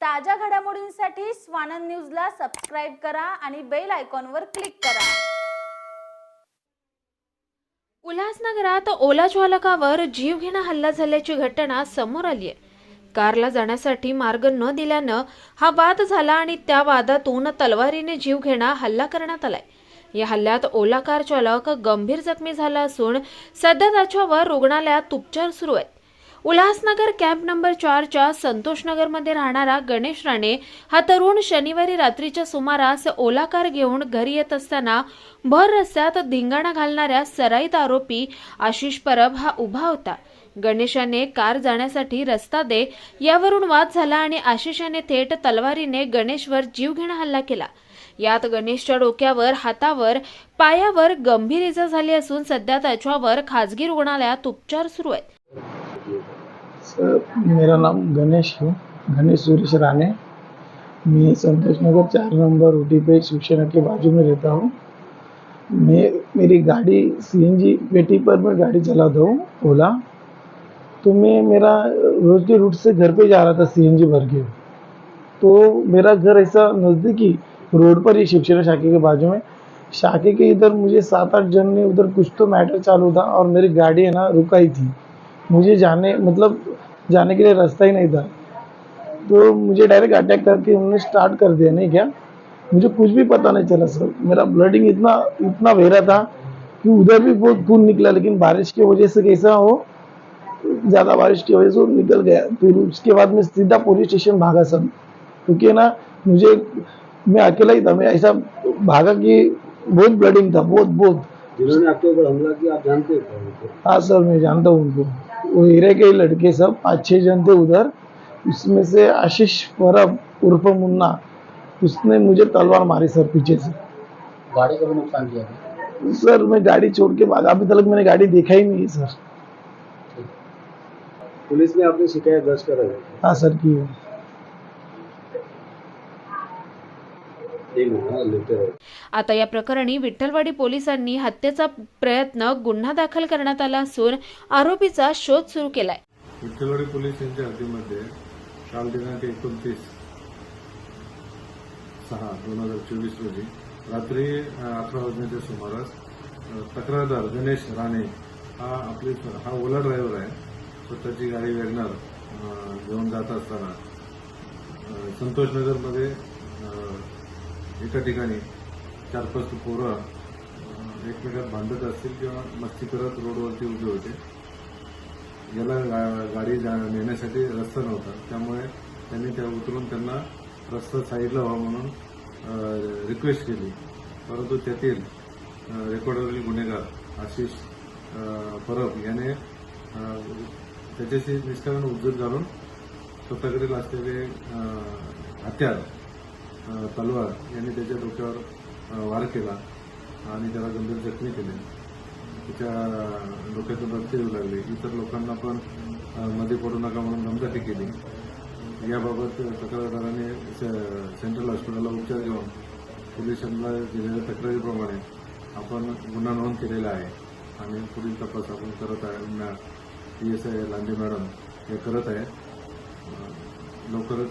ताज्या घडामोडींसाठी स्वानंद न्यूजला सबस्क्राईब करा आणि बेल आयकॉनवर क्लिक करा. उल्हासनगरात ओला चालकावर जीवघेणा हल्ला झाल्याची घटना समोर आली आहे. कारला जाण्यासाठी मार्ग न दिल्यानं हा वाद झाला आणि त्या वादातून तलवारीने जीवघेणा हल्ला करण्यात आलाय. या हल्ल्यात ओला कार चालक गंभीर जखमी झाला असून सध्या त्याच्यावर रुग्णालयात उपचार सुरू आहेत. उल्हासनगर कॅम्प नंबर चारच्या संतोषनगरमध्ये राहणारा गणेश राणे हा तरुण शनिवारी रात्रीच्या सुमारास ओला कार घेऊन घरी येत असताना भर रस्त्यात धिंगाणा घालणाऱ्या सराईत आरोपी आशिष परब हा उभा होता. गणेशाने कार जाण्यासाठी रस्ता दे यावरून वाद झाला आणि आशिषाने थेट तलवारीने गणेशवर जीवघेणा हल्ला केला. यात गणेशच्या डोक्यावर हातावर पायावर गंभीर इजा झाली असून सध्या त्याच्यावर खाजगी रुग्णालयात उपचार सुरू आहेत. मेरा नाम गणेश है। गणेश सुरेश राणे। मैं संतोष नगर चार नंबर ऊटी पे शिवसेना के बाजू में रहता हूँ। मैं, मेरी गाड़ी सीएनजी पेटी पर मैं गाड़ी चलाता हूँ, ओला। तो मैं, मेरा रोज के रूट से घर पे जा रहा था सीएनजी भर के। तो मेरा घर ऐसा नज़दीकी रोड पर ही शिवसेना शाखे के बाजू में। शाखे के इधर मुझे सात आठ जन ने उधर कुछ तो मैटर चालू था और मेरी गाड़ी है ना रुकाई थी। मुझे जाने मतलब जाने के लिए रास्ता ही नहीं था। तो मुझे डायरेक्ट अटैक करके उन्होंने स्टार्ट कर दिया नहीं क्या? मुझे कुछ भी पता नहीं चला सर। मेरा ब्लडिंग इतना इतना बह रहा था कि उधर भी बहुत खून निकला लेकिन बारिश की वजह से कैसा हो ज़्यादा बारिश की वजह से निकल गया। फिर उसके बाद मैं सीधा पुलिस स्टेशन भागा सर क्योंकि ना मुझे मैं अकेला ही था। मैं ऐसा भागा कि बहुत ब्लडिंग था बहुत बहुत। जिन्होंने आपके ऊपर हमला किया आप जानते हो हाँ सर मैं जानता हूँ उनको। वो हीरे के लड़के सब पाँच छः जन थे उधर। उसमें से आशीष परब उर्फ़ मुन्ना उसने मुझे तलवार मारी सर पीछे से। गाड़ी का भी नुकसान किया था? सर मैं गाड़ी छोड़ के बाद अभी तक मैंने गाड़ी देखा ही नहीं सर। पुलिस ने आपने शिकायत दर्ज करा हाँ? सर की है आता या प्रकरणी विठ्ठलवाडी पोलिसांनी हत्येचा प्रयत्न गुन्हा दाखल करण्यात आला असून आरोपीचा शोध सुरू केलाय. विठ्ठलवाडी पोलीस यांच्या हद्दीमध्ये काल दिनांक एकोणतीस सहा दोन हजार चोवीस रोजी रात्री अकरा वाजण्याच्या सुमारास तक्रारदार गणेश राणे हा आपली हा ओला ड्रायव्हर आहे. स्वतःची गाडी वॅगनर अ, घेऊन जात असताना संतोषनगरमध्ये एका ठिकाणी चार पाच पोरं एकमेकात भांडत असतील किंवा मस्ती करत रोडवरती उभे होते. याला गा- गाडी जा- नेण्यासाठी रस्ता नव्हता. त्यामुळे त्यांनी त्या उतरून त्यांना रस्ता साईडला व्हावा म्हणून रिक्वेस्ट केली. परंतु त्यातील रेकॉर्डवरील गुन्हेगार आशिष परब याने त्याच्याशी निष्कारण उज्जत घालून स्वतःकडील असलेले हत्यार तलवार यांनी त्याच्या डोक्यावर वार केला आणि त्याला गंभीर जखमी केले. त्याच्या डोक्यातून रक्त येऊ लागले. इतर लोकांना पण मध्ये पडू नका म्हणून दमदाटी केली. याबाबत तक्रारदाराने सेंट्रल हॉस्पिटलला उपचार घेऊन पोलिसांना दिलेल्या तक्रारीप्रमाणे आपण गुन्हा नोंद केलेला आहे आणि पुढील तपास आपण करत आहे. P S I Lande madam हे करत आहे. लवकरच